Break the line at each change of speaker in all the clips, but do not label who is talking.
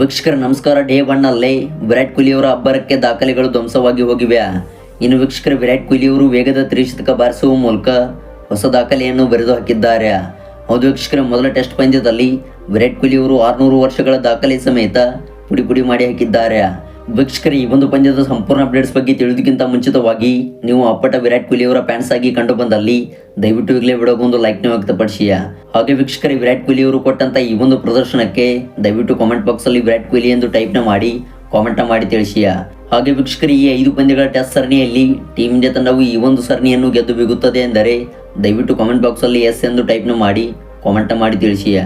ವೀಕ್ಷಕರ ನಮಸ್ಕಾರ, ಡೇ ಒನ್ನಲ್ಲಿ ವಿರಾಟ್ ಕೊಹ್ಲಿಯವರ ಅಬ್ಬರಕ್ಕೆ ದಾಖಲೆಗಳು ಧ್ವಂಸವಾಗಿ ಹೋಗಿವೆ. ಇನ್ನು ವೀಕ್ಷಕರ ವಿರಾಟ್ ಕೊಹ್ಲಿಯವರು ವೇಗದ ತ್ರಿಶತಕ ಬಾರಿಸುವ ಮೂಲಕ ಹೊಸ ದಾಖಲೆಯನ್ನು ಬರೆದು ಹಾಕಿದ್ದಾರೆ. ಹೌದು ವೀಕ್ಷಕರ, ಮೊದಲ ಟೆಸ್ಟ್ ಪಂದ್ಯದಲ್ಲಿ ವಿರಾಟ್ ಕೊಹ್ಲಿಯವರು ಆರುನೂರು ವರ್ಷಗಳ ದಾಖಲೆ ಸಮೇತ ಪುಡಿ ಪುಡಿ ಮಾಡಿ ಹಾಕಿದ್ದಾರೆ. ವೀಕ್ಷಕರ, ಈ ಒಂದು ಪಂದ್ಯದ ಸಂಪೂರ್ಣ ಅಪ್ಡೇಟ್ಸ್ ಬಗ್ಗೆ ತಿಳಿದಕ್ಕಿಂತ ಮುಂಚಿತವಾಗಿ ನೀವು ಅಪ್ಪಟ ವಿರಾಟ್ ಕೊಹ್ಲಿ ಅವರ ಫ್ಯಾನ್ಸ್ ಆಗಿ ಕಂಡು ಬಂದಲ್ಲಿ ದಯವಿಟ್ಟು ಈಗಲೇ ವಿಡಿಯೋಗೊಂದು ಲೈಕ್ನ ವ್ಯಕ್ತಪಡಿಸಿಯ ಹಾಗೆ ವೀಕ್ಷಕರೇ, ವಿರಾಟ್ ಕೊಹ್ಲಿ ಅವರು ಕೊಟ್ಟಂತ ಈ ಒಂದು ಪ್ರದರ್ಶನಕ್ಕೆ ದಯವಿಟ್ಟು ಕಾಮೆಂಟ್ ಬಾಕ್ಸ್ ಅಲ್ಲಿ ವಿರಾಟ್ ಕೊಹ್ಲಿ ಎಂದು ಟೈಪ್ನ ಮಾಡಿ ಕಾಮೆಂಟ್ ಮಾಡಿ ತಿಳಿಸಿಯ ಹಾಗೆ ವೀಕ್ಷಕರು, ಈ ಐದು ಪಂದ್ಯಗಳ ಟೆಸ್ಟ್ ಸರಣಿಯಲ್ಲಿ ಟೀಮ್ ಇಂಡಿಯಾ ತಂಡವು ಈ ಒಂದು ಸರಣಿಯನ್ನು ಗೆದ್ದು ಬಿಗುತ್ತದೆ ಎಂದರೆ ದಯವಿಟ್ಟು ಕಾಮೆಂಟ್ ಬಾಕ್ಸ್ ಅಲ್ಲಿ ಎಸ್ ಎಂದು ಟೈಪ್ನ ಮಾಡಿ ಕಾಮೆಂಟ್ ಮಾಡಿ ತಿಳಿಸಿಯ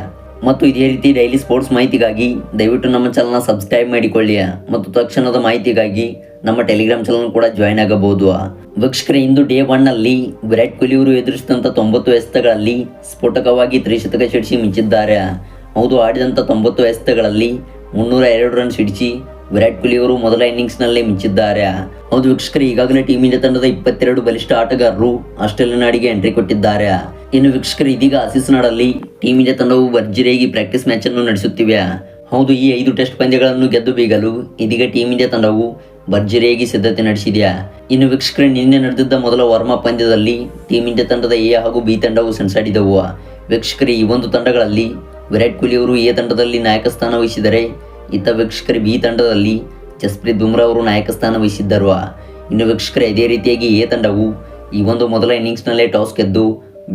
ಮತ್ತು ಇದೇ ರೀತಿ ಡೈಲಿ ಸ್ಪೋರ್ಟ್ಸ್ ಮಾಹಿತಿಗಾಗಿ ದಯವಿಟ್ಟು ನಮ್ಮ ಚಾನಲ್ನ ಸಬ್ಸ್ಕ್ರೈಬ್ ಮಾಡಿಕೊಳ್ಳಿ ಮತ್ತು ತಕ್ಷಣದ ಮಾಹಿತಿಗಾಗಿ ನಮ್ಮ ಟೆಲಿಗ್ರಾಮ್ ಚಾನಲ್ ಕೂಡ ಜಾಯ್ನ್ ಆಗಬಹುದು. ವೀಕ್ಷಕರೇ, ಇಂದು ಡೇ ಒನ್ ಅಲ್ಲಿ ವಿರಾಟ್ ಕೊಹ್ಲಿ ಅವರು ಎದುರಿಸಿದಂಥ ತೊಂಬತ್ತು ಎಸೆತಗಳಲ್ಲಿ ಸ್ಫೋಟಕವಾಗಿ ತ್ರಿಶತಕ ಸಿಡಿಸಿ ಮಿಂಚಿದ್ದಾರೆ. ಹೌದು ಆಡಿದಂಥ ತೊಂಬತ್ತು ಎಸೆತಗಳಲ್ಲಿ ಮುನ್ನೂರ ಎರಡು ರನ್ ಸಿಡಿಸಿ ವಿರಾಟ್ ಕೊಹ್ಲಿ ಅವರು ಮೊದಲ ಇನ್ನಿಂಗ್ಸ್ನಲ್ಲೇ ಮಿಂಚಿದ್ದಾರೆ. ಹೌದು ವೀಕ್ಷಕರು, ಈಗಾಗಲೇ ಟೀಮ್ ಇಂಡಿಯಾ ತಂಡದ ಇಪ್ಪತ್ತೆರಡು ಬಲಿಷ್ಠ ಆಟಗಾರರು ಆಸ್ಟ್ರೇಲಿಯಾ ನಾಡಿಗೆ ಎಂಟ್ರಿ ಕೊಟ್ಟಿದ್ದಾರೆ. ಇನ್ನು ವೀಕ್ಷಕರು, ಇದೀಗ ಆಸೀಸ್ ನಾಡಲ್ಲಿ ಟೀಮ್ ಇಂಡಿಯಾ ತಂಡವು ಭರ್ಜರಿಯಾಗಿ ಪ್ರಾಕ್ಟೀಸ್ ಮ್ಯಾಚ್ ಅನ್ನು ನಡೆಸುತ್ತಿವೆ. ಹೌದು, ಈ ಐದು ಟೆಸ್ಟ್ ಪಂದ್ಯಗಳನ್ನು ಗೆದ್ದು ಬೀಗಲು ಇದೀಗ ಟೀಮ್ ಇಂಡಿಯಾ ತಂಡವು ಭರ್ಜರಿಯಾಗಿ ಸಿದ್ಧತೆ ನಡೆಸಿದೆಯಾ ಇನ್ನು ವೀಕ್ಷಕರೇ, ನಿನ್ನೆ ನಡೆದಿದ್ದ ಮೊದಲ ವಾರ್ಮ್ ಪಂದ್ಯದಲ್ಲಿ ಟೀಮ್ ಇಂಡಿಯಾ ತಂಡದ ಎ ಹಾಗೂ ಬಿ ತಂಡವು ಸೆಣಸಾಡಿದವು. ವೀಕ್ಷಕರೇ, ಈ ಒಂದು ತಂಡಗಳಲ್ಲಿ ವಿರಾಟ್ ಕೊಹ್ಲಿ ಅವರು ಎ ತಂಡದಲ್ಲಿ ನಾಯಕ ಸ್ಥಾನ ವಹಿಸಿದರೆ ಇತ್ತ ವೀಕ್ಷಕರು ಬಿ ತಂಡದಲ್ಲಿ ಜಸ್ಪ್ರೀತ್ ಬುಮ್ರಾ ಅವರು ನಾಯಕ ಸ್ಥಾನ ವಹಿಸಿದ್ದರು. ಇನ್ನು ವೀಕ್ಷಕರೇ, ಇದೇ ರೀತಿಯಾಗಿ ಎ ತಂಡವು ಈ ಒಂದು ಮೊದಲ ಇನ್ನಿಂಗ್ಸ್ನಲ್ಲೇ ಟಾಸ್ ಗೆದ್ದು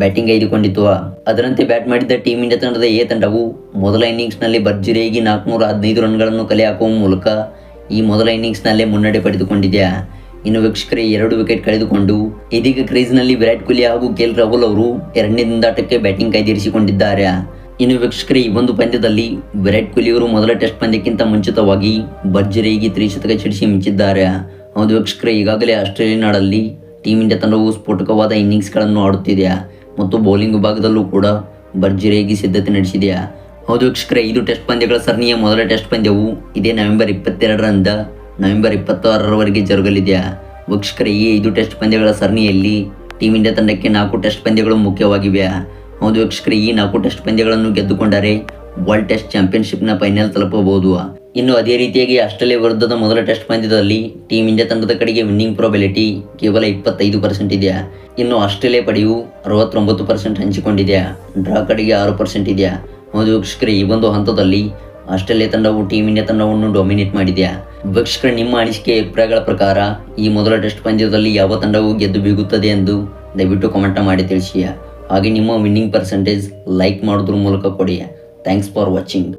ಬ್ಯಾಟಿಂಗ್ ಆಯ್ದುಕೊಂಡಿತ್ತು. ಅದರಂತೆ ಬ್ಯಾಟ್ ಮಾಡಿದ್ದ ಟೀಮ್ ಇಂಡಿಯಾ ತಂಡದ ಎ ತಂಡವು ಮೊದಲ ಇನ್ನಿಂಗ್ಸ್ನಲ್ಲಿ ಭರ್ಜರಿಯಾಗಿ ನಾಲ್ಕುನೂರ ಹದಿನೈದು ರನ್ಗಳನ್ನು ಕಲೆ ಹಾಕುವ ಮೂಲಕ ಈ ಮೊದಲ ಇನ್ನಿಂಗ್ಸ್ನಲ್ಲೇ ಮುನ್ನಡೆ ಪಡೆದುಕೊಂಡಿದೆ. ಇನ್ನು ವೀಕ್ಷಕರೇ, ಎರಡು ವಿಕೆಟ್ ಕಳೆದುಕೊಂಡು ಇದೀಗ ಕ್ರೀಸ್ನಲ್ಲಿ ವಿರಾಟ್ ಕೊಹ್ಲಿ ಹಾಗೂ ಕೆ ಎಲ್ ರಾಹುಲ್ ಅವರು ಎರಡನೇ ದಿಂದಾಟಕ್ಕೆ ಬ್ಯಾಟಿಂಗ್ ಕಾಯ್ದಿರಿಸಿಕೊಂಡಿದ್ದಾರೆ. ಇನ್ನು ವೀಕ್ಷಕರೇ, ಈ ಒಂದು ಪಂದ್ಯದಲ್ಲಿ ವಿರಾಟ್ ಕೊಹ್ಲಿ ಅವರು ಮೊದಲ ಟೆಸ್ಟ್ ಪಂದ್ಯಕ್ಕಿಂತ ಮುಂಚಿತವಾಗಿ ಭರ್ಜರಿಯಾಗಿ ತ್ರಿಶತಕ ಸಿಡಿಸಿ ಮಿಂಚಿದ್ದಾರೆ. ಹೌದು ವೀಕ್ಷಕರೇ, ಈಗಾಗಲೇ ಆಸ್ಟ್ರೇಲಿಯಾ ನಾಡಲ್ಲಿ ಟೀಮ್ ಇಂಡಿಯಾ ತಂಡವು ಸ್ಫೋಟಕವಾದ ಇನ್ನಿಂಗ್ಸ್ಗಳನ್ನು ಆಡುತ್ತಿದೆ ಮತ್ತು ಬೌಲಿಂಗ್ ವಿಭಾಗದಲ್ಲೂ ಕೂಡ ಭರ್ಜರಿಯಾಗಿ ಸಿದ್ಧತೆ ನಡೆಸಿದೆಯ ಹೌದು ವೀಕ್ಷಕರೇ ಐದು ಟೆಸ್ಟ್ ಪಂದ್ಯಗಳ ಸರಣಿಯ ಮೊದಲ ಟೆಸ್ಟ್ ಪಂದ್ಯವು ಇದೇ ನವೆಂಬರ್ ಇಪ್ಪತ್ತೆರಡರಿಂದ ನವೆಂಬರ್ ಇಪ್ಪತ್ತಾರರವರೆಗೆ ಜರುಗಲಿದೆ. ವೀಕ್ಷಕರೇ, ಈ ಐದು ಟೆಸ್ಟ್ ಪಂದ್ಯಗಳ ಸರಣಿಯಲ್ಲಿ ಟೀಮ್ ಇಂಡಿಯಾ ತಂಡಕ್ಕೆ ನಾಲ್ಕು ಟೆಸ್ಟ್ ಪಂದ್ಯಗಳು ಮುಖ್ಯವಾಗಿವೆ. ಹೌದು ವೀಕ್ಷಕರೇ ಈ ನಾಲ್ಕು ಟೆಸ್ಟ್ ಪಂದ್ಯಗಳನ್ನು ಗೆದ್ದುಕೊಂಡರೆ ವರ್ಲ್ಡ್ ಟೆಸ್ಟ್ ಚಾಂಪಿಯನ್ಶಿಪ್ನ ಫೈನಲ್ ತಲುಪಬಹುದು. ಇನ್ನು ಅದೇ ರೀತಿಯಾಗಿ ಆಸ್ಟ್ರೇಲಿಯಾ ವಿರುದ್ಧದ ಮೊದಲ ಟೆಸ್ಟ್ ಪಂದ್ಯದಲ್ಲಿ ಟೀಮ್ ಇಂಡಿಯಾ ತಂಡದ ಕಡೆಗೆ ವಿನ್ನಿಂಗ್ ಪ್ರೊಬೆಲಿಟಿ ಕೇವಲ ಇಪ್ಪತ್ತೈದು ಪರ್ಸೆಂಟ್ ಇದೆಯಾ ಇನ್ನು ಆಸ್ಟ್ರೇಲಿಯಾ ಪಡೆಯು ಅರವತ್ತೊಂಬತ್ತು ಪರ್ಸೆಂಟ್ ಹಂಚಿಕೊಂಡಿದೆಯಾ ಡ್ರಾ ಕಡೆಗೆ ಆರು ಪರ್ಸೆಂಟ್ ಇದೆಯಾ ಹೌದು ವೀಕ್ಷಕರೇ ಈ ಒಂದು ಹಂತದಲ್ಲಿ ಆಸ್ಟ್ರೇಲಿಯಾ ತಂಡವು ಟೀಮ್ ಇಂಡಿಯಾ ತಂಡವನ್ನು ಡೊಮಿನೇಟ್ ಮಾಡಿದೆಯಾ ವೀಕ್ಷಕರ, ನಿಮ್ಮ ಅನಿಸಿಕೆ, ಅಭಿಪ್ರಾಯಗಳ ಪ್ರಕಾರ ಈ ಮೊದಲ ಟೆಸ್ಟ್ ಪಂದ್ಯದಲ್ಲಿ ಯಾವ ತಂಡವು ಗೆದ್ದು ಬೀಗುತ್ತದೆ ಎಂದು ದಯವಿಟ್ಟು ಕಮೆಂಟ್ ಮಾಡಿ ತಿಳಿಸಿ. ಹಾಗೆ ನಿಮ್ಮ ವಿನ್ನಿಂಗ್ ಪರ್ಸೆಂಟೇಜ್ ಲೈಕ್ ಮಾಡೋದ್ರ ಮೂಲಕ ಕೊಡಿ. Thanks for watching